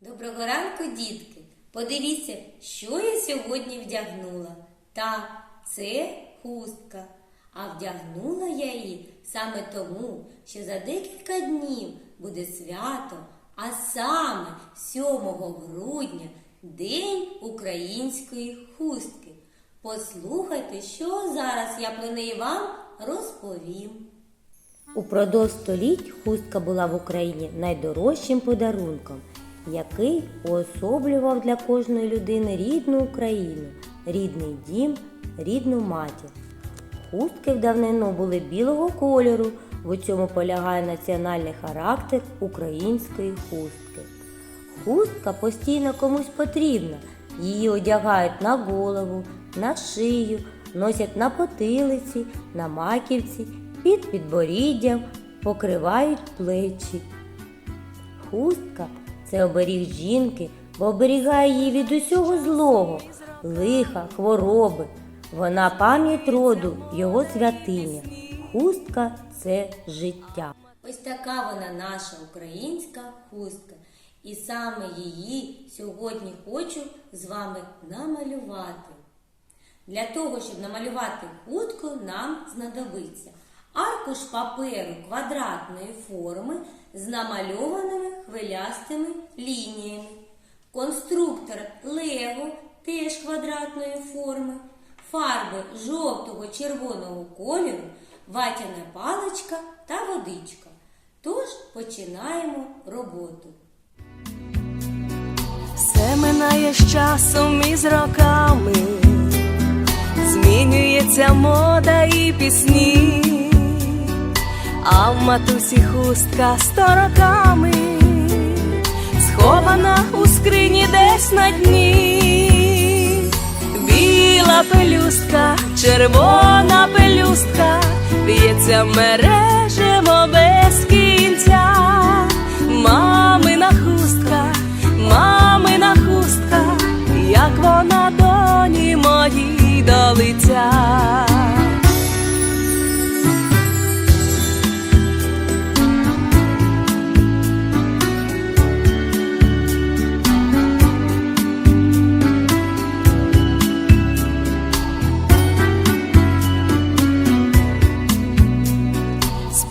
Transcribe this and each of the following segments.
Доброго ранку, дітки! Подивіться, що я сьогодні вдягнула. Так, це хустка. А вдягнула я її саме тому, що за декілька днів буде свято, а саме 7 грудня День української хустки. Послухайте, що зараз я про неї вам розповім. Упродовж століть хустка була в Україні найдорожчим подарунком, який уособлював для кожної людини рідну Україну, рідний дім, рідну матір. Хустки в давнину були білого кольору, в цьому полягає національний характер української хустки. Хустка постійно комусь потрібна. Її одягають на голову, на шию, носять на потилиці, на маківці, під підборіддям, покривають плечі. Хустка це оберіг жінки, бо оберігає її від усього злого, лиха, хвороби. Вона пам'ять роду, його святиня. Хустка це життя. Ось така вона наша українська хустка. І саме її сьогодні хочу з вами намалювати. Для того, щоб намалювати хустку, нам знадобиться аркуш паперу квадратної форми з намальованими хвилястими лініями, конструктор Лего теж квадратної форми, фарби жовтого червоного кольору, ватяна паличка та водичка. Тож починаємо роботу. Все минає з часом і з роками, змінюється мода і пісні, а в матусі хустка сто роками, схована у скрині десь на дні, біла пелюстка, червона пелюстка, б'ється мережево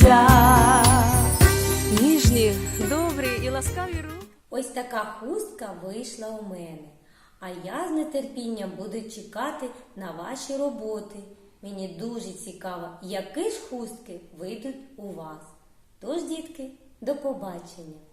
до. Ніжні, добрі і ласкаві руки. Ось така хустка вийшла у мене. А я з нетерпінням буду чекати на ваші роботи. Мені дуже цікаво, які ж хустки вийдуть у вас. Тож, дітки, до побачення!